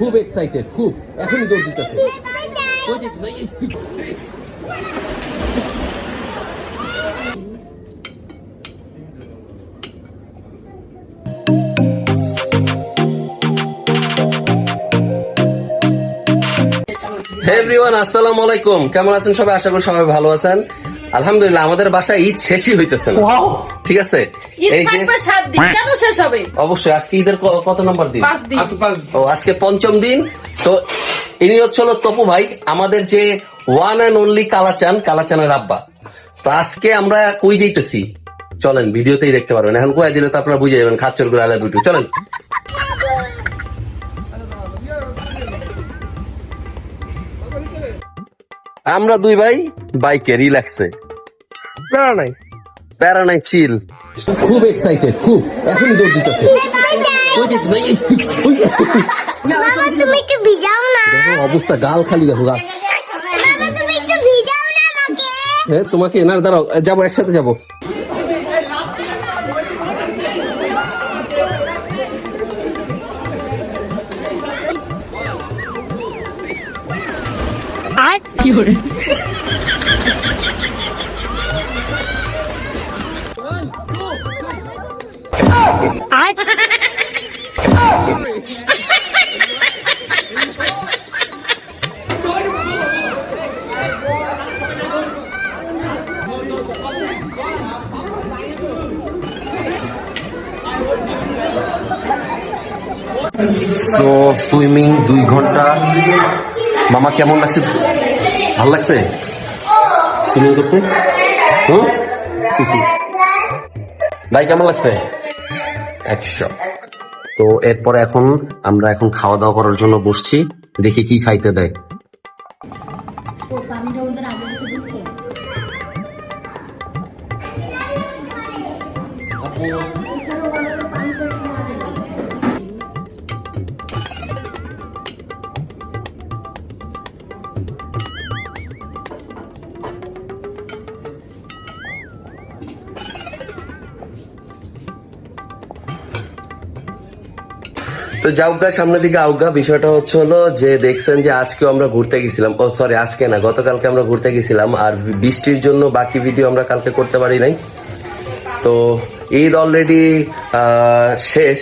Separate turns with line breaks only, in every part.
খুব এক্সাইটেড খুব। এখনই দৌড় দিতেছে এভরিওয়ান আসসালামু আলাইকুম। কেমন আছেন সবাই? আশা করি সবাই ভালো আছেন। আলহামদুলিল্লাহ আমাদের বাসায় ঈদ শেষই হইতেছে না। ঠিক আছে? এই যে
থাকবে সাত দিন। কেন শেষ হবে?
অবশ্যই আজকে ঈদের কত নম্বর দিন? ও আজকে পঞ্চম দিন। তো ইনি হচ্ছে হলো তপু ভাই আমাদের যে ওয়ান অ্যান্ড অনলি কালাচান কালাচানের আব্বা। তো আজকে আমরা কই যাইতেছি? চলেন ভিডিওতেই দেখতে পারবেন। এখন কয়ে দিলে তো আপনারা বুঝে যাবেন খাচ্চরগুলো আলাদা ভিডিও চলেন। আমরা দুই ভাই বাইকে রিল্যাক্সে প্যারা নাই। প্যারা নাই চিল খুব এক্সাইটেড খুব। এখনই দৌড় দেখো অবস্থা গাল খালি দেখো গাল। হ্যাঁ তোমাকে এনার দাঁড়াও যাব একসাথে যাব। তো সুইমিং দুই ঘণ্টা। মামা, কেমন লাগছে? ভালো লাগছে? সুইমিং করতে? হুম? ভাই, কেমন লাগছে? একশো। তো এরপরে এখন আমরা এখন খাওয়া দাওয়া করার জন্য বসছি। দেখি কি খাইতে দেয়। তো যাওগা সামনের দিকে আউগা বিষয়টা হচ্ছে হলো যে দেখছেন যে আজকেও আমরা ঘুরতে গেছিলাম। ও সরি আজকে না গতকালকে আমরা ঘুরতে গেছিলাম আর বৃষ্টির জন্য বাকি ভিডিও আমরা কালকে করতে পারি নাই। তো ঈদ অলরেডি শেষ।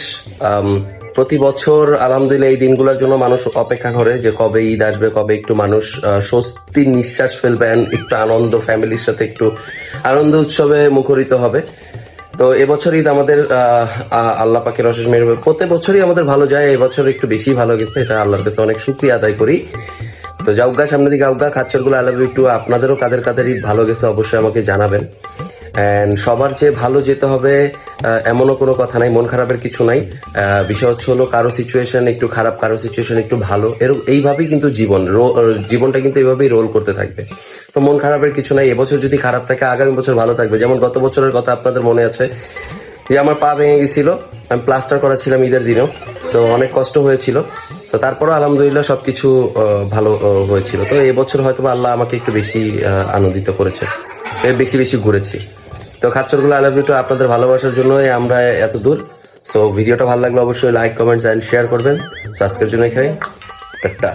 প্রতি বছর আলহামদুলিল্লাহ এই দিনগুলোর জন্য মানুষ অপেক্ষা করে যে কবে ঈদ আসবে কবে একটু মানুষ আহ, স্বস্তির নিঃশ্বাস ফেলবেন একটু আনন্দ ফ্যামিলির সাথে একটু আনন্দ উৎসবে মুখরিত হবে। তো এবছরই ঈদ আমাদের আল্লাহ পাকের অশেষ মেয়ের প্রতি বছরই আমাদের ভালো যায়, এবছর একটু বেশি ভালো গেছে, এটা আল্লাহর কাছে অনেক শুক্রিয়া আদায় করি। তো যাওগা সামনে দিকে আউগা খাচ্ছরগুলো আলাদা একটু, আপনাদেরও কাদের কাদের ভালো গেছে অবশ্যই আমাকে জানাবেন। And সবার যে ভালো যেতে হবে এমনও কোনো কথা নাই, মন খারাপের কিছু নাই। বিষয় হচ্ছে হলো কারও সিচুয়েশন একটু খারাপ, কারও সিচুয়েশন একটু ভালো। এরকম এইভাবেই কিন্তু জীবন জীবনটা কিন্তু এইভাবেই রোল করতে থাকবে। তো মন খারাপের কিছু নাই, এবছর যদি খারাপ থাকে, আগামী বছর ভালো থাকবে। যেমন গত বছরের কথা আপনাদের মনে আছে যে আমার পা ভেঙে গেছিল, আমি প্লাস্টার করা ছিলাম ঈদের দিনেও। তো অনেক কষ্ট হয়েছিল। তো তারপরও আলহামদুলিল্লাহ সবকিছু ভালো হয়েছিল। তো এবছর হয়তো আল্লাহ আমাকে একটু বেশি আনন্দিত করেছে। বেশি বেশি ঘুরেছি। তো খাচ্চরগুলো আই লাভ ইউ আপনাদের ভালোবাসার জন্যই আমরা এত দূর। সো ভিডিওটা ভালো লাগলে অবশ্যই লাইক কমেন্টস অ্যান্ড শেয়ার করবেন। সাবস্ক্রাইব জন্য এখানে। টাটা।